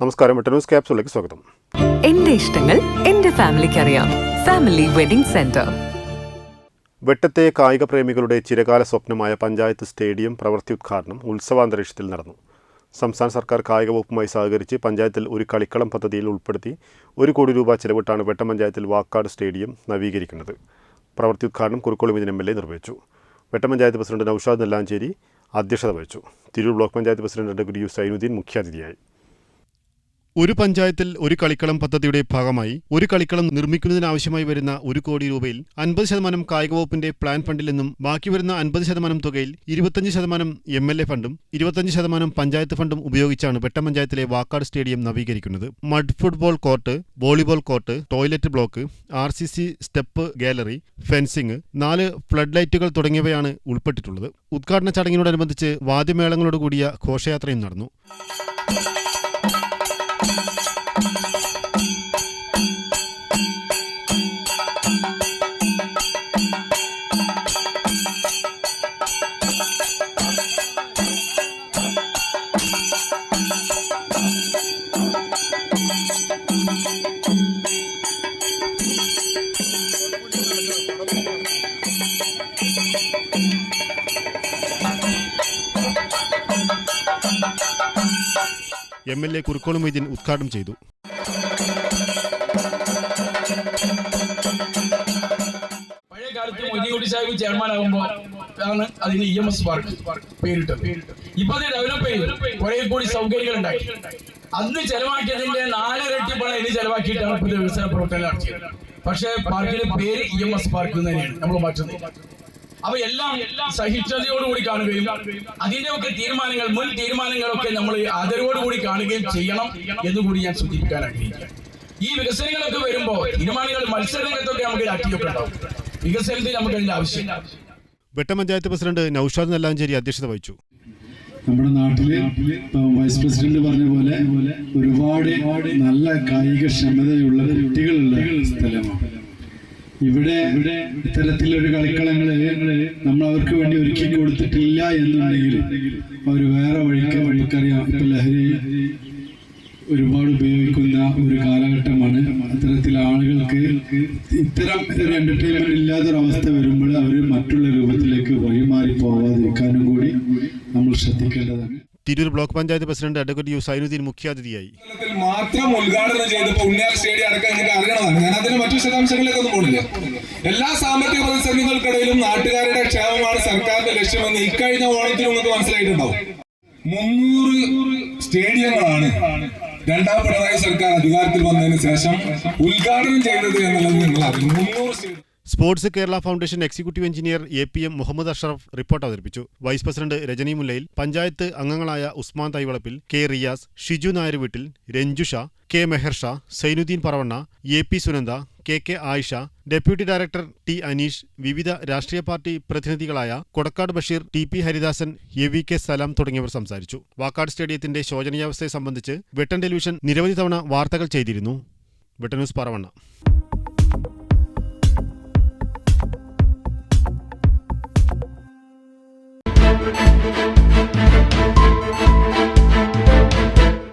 നമസ്കാരം ന്യൂസ് ക്യാപ്സിലേക്ക് സ്വാഗതം. എന്റെ ഇഷ്ടങ്ങൾ എന്റെ ഫാമിലിക്ക് അറിയാം. Family wedding centre. വെട്ടത്തെ കായിക പ്രേമികളുടെ ചിരകാല സ്വപ്നമായ പഞ്ചായത്ത് സ്റ്റേഡിയം പ്രവൃത്തി ഉദ്ഘാടനം ഉത്സവാന്തരീക്ഷത്തിൽ നടന്നു. സംസ്ഥാന സർക്കാർ കായിക വകുപ്പുമായി സഹകരിച്ച് പഞ്ചായത്തിൽ ഒരു കളിക്കളം പദ്ധതിയിൽ ഉൾപ്പെടുത്തി ഒരു കോടി രൂപ ചെലവിട്ടാണ് വെട്ടം പഞ്ചായത്തിൽ വാക്കാട് സ്റ്റേഡിയം നവീകരിക്കുന്നത്. പ്രവൃത്തി ഉദ്ഘാടനം Kurukkoli Mithun M L A നിർവഹിച്ചു. വെട്ടം പഞ്ചായത്ത് പ്രസിഡന്റ് നൌഷാദ് നെല്ലാഞ്ചേരി അധ്യക്ഷത വഹിച്ചു. തിരൂർ ബ്ലോക്ക് പഞ്ചായത്ത് പ്രസിഡന്റ് ഗുരു യു സൈനുദ്ദീൻ മുഖ്യാതിഥിയായി. ഒരു പഞ്ചായത്തിൽ ഒരു കളിക്കളം പദ്ധതിയുടെ ഭാഗമായി ഒരു കളിക്കളം നിർമ്മിക്കുന്നതിനാവശ്യമായി വരുന്ന ഒരു കോടി രൂപയിൽ അൻപത് ശതമാനം കായിക വകുപ്പിന്റെ പ്ലാൻ ഫണ്ടിൽ നിന്നും ബാക്കി വരുന്ന അൻപത് ശതമാനം തുകയിൽ ഇരുപത്തഞ്ച് ശതമാനം എം എൽ എ ഫണ്ടും ഇരുപത്തഞ്ച് ശതമാനം പഞ്ചായത്ത് ഫണ്ടും ഉപയോഗിച്ചാണ് വെട്ടം പഞ്ചായത്തിലെ Vakkad stadium നവീകരിക്കുന്നത്. Mud football court volleyball court toilet block R C C step gallery fencing നാല് ഫ്ലഡ് ലൈറ്റുകൾ തുടങ്ങിയവയാണ് ഉൾപ്പെട്ടിട്ടുള്ളത്. ഉദ്ഘാടന ചടങ്ങിനോടനുബന്ധിച്ച് വാദ്യമേളങ്ങളോട് കൂടിയ ഘോഷയാത്രയും നടന്നു. M L A Kurukkolam Moideen ഉദ്ഘാടനം ചെയ്തു. പഴയ കാലത്ത് മൊയ്തീൻകുട്ടി സാഹിബ് ചെയർമാൻ ആകുമ്പോൾ ആണ് അതിന് ഇ എം എസ് പാർക്ക് പേരിട്ടത്. ഇപ്പൊ അത് ഡെവലപ്പ് ചെയ്തു. കുറെ കൂടി സൗകര്യങ്ങൾ ഉണ്ടാക്കി. അന്ന് ചെലവാക്കിയതിന്റെ നാലരട്ടി പണം ഇനി ചെലവാക്കിയിട്ടാണ് പുതിയ വികസന പ്രവർത്തനം നടത്തിയത്. പക്ഷേ പാർക്കിന്റെ പേര് ഇ എം എസ് പാർക്ക് എന്ന് തന്നെയാണ്. നമ്മൾ മാറ്റുന്നത്. അപ്പൊ എല്ലാം സഹിഷ്ണുതയോടുകൂടി കാണുകയും അതിന്റെയൊക്കെ തീരുമാനങ്ങൾ മുൻ തീരുമാനങ്ങളൊക്കെ നമ്മൾ ആദരവോടുകൂടി കാണുകയും ചെയ്യണം എന്നുകൂടി ഞാൻ സൂചിപ്പിക്കാൻ ആഗ്രഹിക്കാം ഈ വികസനങ്ങളൊക്കെ വരുമ്പോൾ തീരുമാനങ്ങൾ മത്സരരംഗത്തൊക്കെ നമുക്ക് രാഷ്ട്രീയമൊക്കെ ഉണ്ടാവും. വികസനത്തിൽ നമുക്ക് അതിന്റെ ആവശ്യമില്ല. വെട്ടം പഞ്ചായത്ത് പ്രസിഡന്റ് നൌഷാദ് നെല്ലാഞ്ചേരി അധ്യക്ഷത വഹിച്ചു. നമ്മുടെ നാട്ടിൽ വൈസ് പ്രസിഡന്റ് പറഞ്ഞ പോലെ ഒരുപാട് നല്ല കായിക ക്ഷമതയുള്ള കുട്ടികളുള്ള ഇവിടെ ഇവിടെ ഇത്തരത്തിലൊരു കളിക്കളങ്ങൾ നമ്മൾ അവർക്ക് വേണ്ടി ഒരുക്കി കൊടുത്തിട്ടില്ല എന്നുണ്ടെങ്കിൽ അവർ വേറെ വഴിക്ക് വഴിക്കറിയാം ഇപ്പൊ ലഹരി ഒരുപാട് ഉപയോഗിക്കുന്ന ഒരു കാലഘട്ടമാണ്. അത്തരത്തിൽ ആളുകൾക്ക് ഇത്തരം ഒരു എന്റർടൈൻമെന്റ് ഇല്ലാത്തൊരവസ്ഥ വരുമ്പോൾ അവർ മറ്റുള്ള രൂപത്തിലേക്ക് വഴിമാറി പോവാതിരിക്കാനും കൂടി നമ്മൾ ശ്രദ്ധിക്കേണ്ടതാണ്. Tirur block panchayat president advocate U Sainudheen മുഖ്യാതിഥിയായി. മാത്രം ഉദ്ഘാടനം ചെയ്തപ്പോൾ ഉണ്ണിയാർ സ്റ്റേഡിയം അടക്കം നിങ്ങൾക്ക് അറിയണതാണ് ഞാൻ അതിന് മറ്റു വിശദാംശങ്ങളിലേക്കൊന്നും പോണില്ല. എല്ലാ സാമ്പത്തിക പ്രതിസന്ധികൾക്കിടയിലും നാട്ടുകാരുടെ ക്ഷേമമാണ് സർക്കാരിന്റെ ലക്ഷ്യമെന്ന് ഇക്കഴിഞ്ഞ ഓണത്തിന് നിങ്ങൾക്ക് മനസ്സിലായിട്ടുണ്ടാവും. മുന്നൂറ് സ്റ്റേഡിയങ്ങളാണ് രണ്ടാം പിണറായി സർക്കാർ അധികാരത്തിൽ വന്നതിന് ശേഷം ഉദ്ഘാടനം ചെയ്തത് എന്നുള്ളത് നിങ്ങൾ അറിയും മുന്നൂറ് stadium. Sports Kerala foundation executive engineer A P M Muhammad Ashraf report അവതരിപ്പിച്ചു. വൈസ് പ്രസിഡന്റ് രജനി മുല്ലയിൽ പഞ്ചായത്ത് അംഗങ്ങളായ Usman Thaivalappil K Riyas Shiju Nair Veettil Ranjusha K Mehar Shah Sainudheen Paravanna A P Sunanda K K Ayisha deputy director T Aneesh വിവിധ രാഷ്ട്രീയ party പ്രതിനിധികളായ Kodakkad Basheer T P Haridasan A V K Salam തുടങ്ങിയവർ സംസാരിച്ചു. വാക്കാട് സ്റ്റേഡിയത്തിന്റെ ശോചനീയാവസ്ഥയെ സംബന്ധിച്ച് Vettan television നിരവധി തവണ വാർത്തകൾ ചെയ്തിരുന്നു. Vettan news Paravanna.